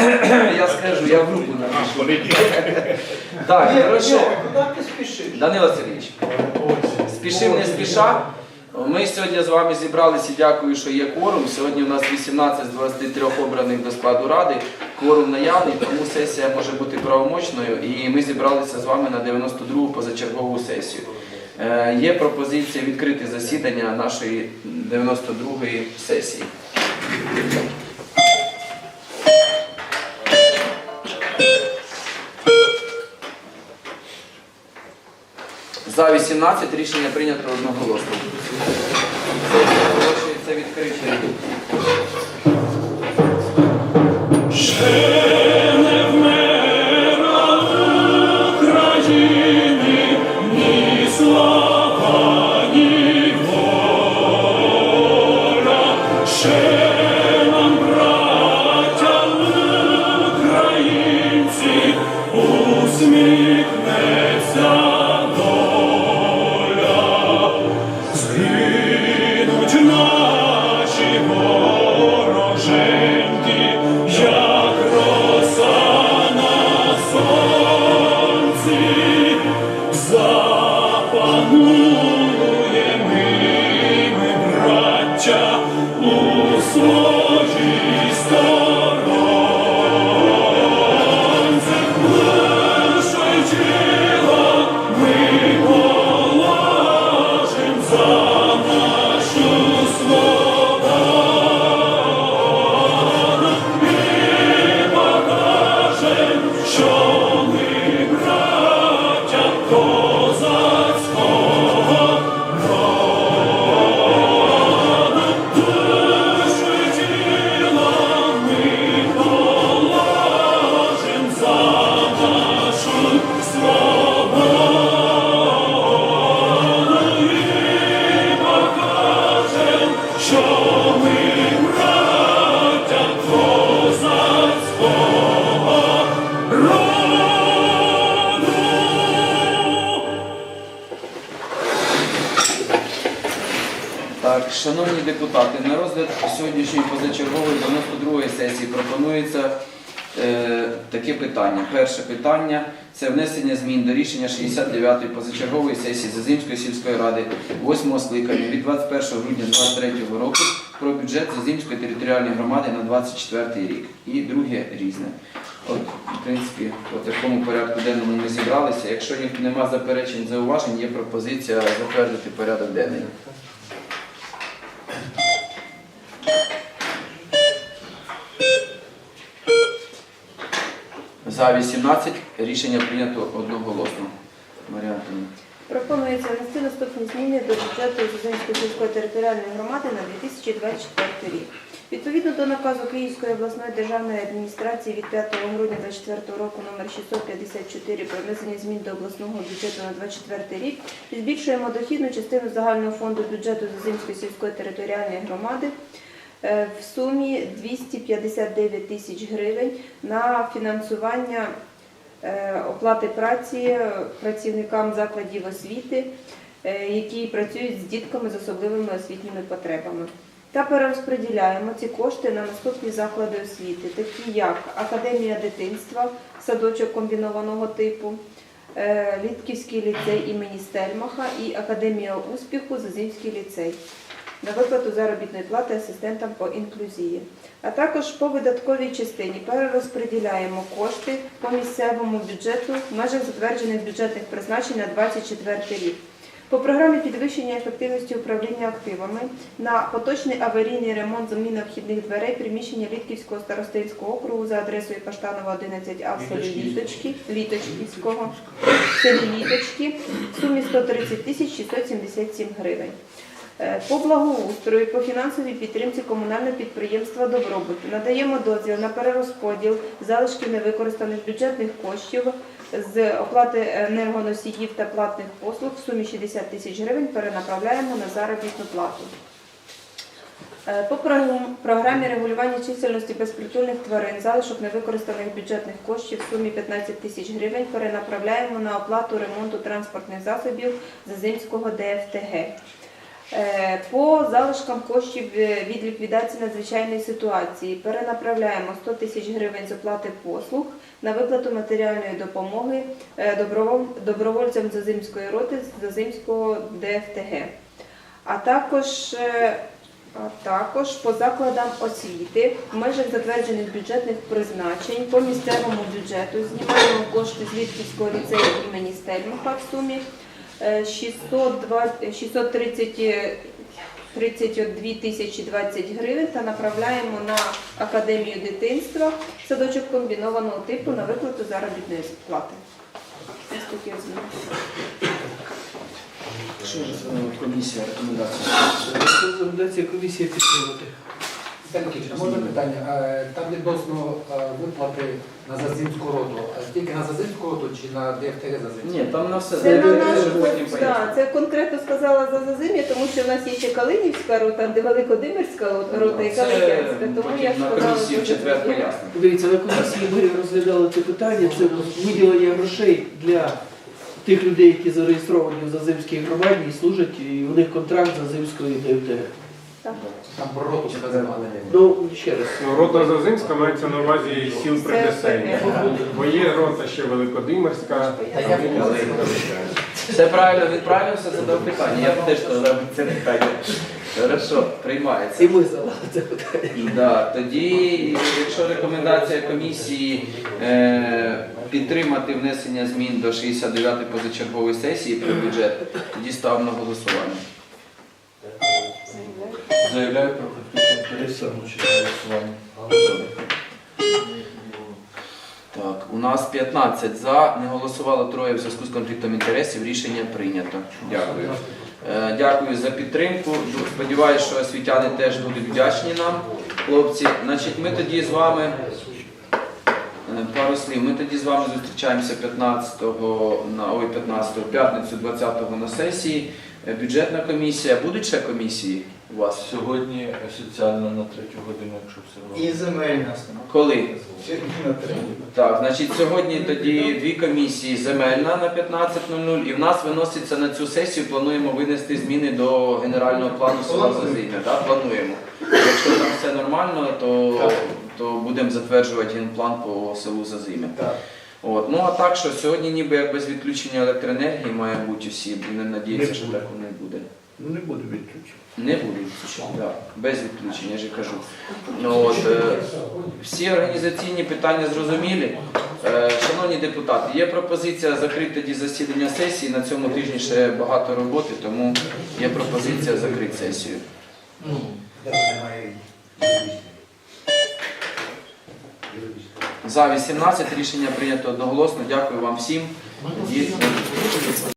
Я скажу, я в групу напишу. Так, хорошо. Куди ти спішиш? Данило Сергійович, спішив не спіша. Ми сьогодні з вами зібралися дякую, що є кворум. Сьогодні у нас 18 з 23 обраних до складу ради. Кворум наявний, тому сесія може бути правомочною. І ми зібралися з вами на 92-гу позачергову сесію. Е, Є пропозиція відкрити засідання нашої 92-ї сесії. За 18 рішення прийнято одноголосно. Це оголошується шановні депутати, на розгляд сьогоднішньої позачергової 92-ї сесії пропонується е, таке питання. Перше питання це внесення змін до рішення 69-ї позачергової сесії Зазимської сільської ради 8 скликання від 21 грудня 2023 року про бюджет Зазимської територіальної громади на 24 рік. І друге різне. От, в принципі, по такому порядку денному ми зібралися. Якщо ні- нема заперечень, зауважень, є пропозиція затвердити порядок денний. За 18 рішення прийнято одноголосно. Марія Антонівна. Пропонується внести наступні зміни до бюджету Зузинської сільської територіальної громади на 2024 рік. Відповідно до наказу Київської обласної державної адміністрації від 5 грудня 2024 року номер 654 про внесення змін до обласного бюджету на 2024 рік, збільшуємо дохідну частину загального фонду бюджету Зузимської сільської територіальної громади в сумі 259 тисяч гривень на фінансування е, оплати праці працівникам закладів освіти, е, які працюють з дітками з особливими освітніми потребами. Та перерозподіляємо ці кошти на наступні заклади освіти, такі як Академія дитинства, садочок комбінованого типу, е, Літківський ліцей імені Стельмаха і Академія успіху Зазимський ліцей на виплату заробітної плати асистентам по інклюзії. А також по видатковій частині перерозподіляємо кошти по місцевому бюджету в межах затверджених бюджетних призначень на 24 рік. По програмі підвищення ефективності управління активами на поточний аварійний ремонт заміна вхідних дверей приміщення Літківського старостинського округу за адресою Каштанова 11А в селі Літочки, Літочківського, в селі Літочки в сумі 130 тисяч 677 гривень. Е, По благоустрою, по фінансовій підтримці комунального підприємства Добробут надаємо дозвіл на перерозподіл залишків невикористаних бюджетних коштів з оплати енергоносіїв та платних послуг в сумі 60 тисяч гривень перенаправляємо на заробітну плату. Е, По програмі регулювання чисельності безпритульних тварин залишок невикористаних бюджетних коштів в сумі 15 тисяч гривень перенаправляємо на оплату ремонту транспортних засобів Зазимського ДФТГ. Е, По залишкам коштів е, від ліквідації надзвичайної ситуації перенаправляємо 100 тисяч гривень з оплати послуг на виплату матеріальної допомоги е, добровол- добровольцям Зазимської роти Зазимського ДФТГ. А також, а також по закладам освіти в межах затверджених бюджетних призначень по місцевому бюджету знімаємо кошти з Вітківського ліцею імені Стельмаха в сумі е, 620 630 е, 32 тисячі 20 гривень та направляємо на Академію дитинства садочок комбінованого типу на виплату заробітної плати. Що ж е, комісія рекомендації? Рекомендація комісії підтримати. Віталій можна питання? Е, Там відносно е, виплати на Зазимську роту. А Тільки на Зазимську роту чи на ДФТГ Зазимську? Ні, там на все Це на нашу да, це конкретно сказала за Зазим'я, тому що в нас є ще Калинівська рота, де Великодимирська рота і Калинівська. Тому я сказала, що четвер Дивіться, на комісії ми розглядали це питання. Це виділення грошей для тих людей, які зареєстровані в Зазимській громаді і служать, і у них контракт з Зазимської ДФТГ. Там про роту сказали. Ну, ще раз. Ну, Рота Зазимська мається на увазі сіл Придесення. Бо є рота ще Великодимирська. Та я Все правильно відправився, задав питання. Я б теж задав це питання. Хорошо, приймається. І ми задали це питання. Да, тоді, якщо рекомендація комісії е, підтримати внесення змін до 69-ї позачергової сесії про бюджет, тоді ставимо на голосування. Заявляю про конфлікт інтересів через голосування. Так, у нас 15 за, не голосувало троє в зв'язку з конфліктом інтересів. Рішення прийнято. Дякую. Е, Дякую за підтримку. Ду- Сподіваюсь, що освітяни теж будуть вдячні нам, хлопці. Значить, ми тоді з вами. е, Пару слів. Ми тоді з вами зустрічаємося 15-го на ой, 15-го, п'ятницю, 20-го на сесії. Е, Бюджетна комісія. Будуть ще комісії у вас? Сьогодні соціально на третю годину, якщо все І земельна Коли? сьогодні на третю. Так, значить, сьогодні тоді дві комісії земельна на 15.00 і в нас виноситься на цю сесію, плануємо винести зміни до генерального плану села Зазимя. Так, плануємо. Якщо там все нормально, то, то будемо затверджувати генплан по селу Зазимя. Так. От. Ну а так, що сьогодні ніби як без відключення електроенергії має бути усі, будемо надіятися, що так воно і буде. Ну не буде відключення. Не буде відключення, да, без відключення, я ж кажу. Ну, от, е, всі організаційні питання зрозумілі. Е, шановні депутати, є пропозиція закрити тоді засідання сесії. На цьому тижні ще багато роботи, тому є пропозиція закрити сесію. За 18 рішення прийнято одноголосно. Дякую вам всім. Тоді-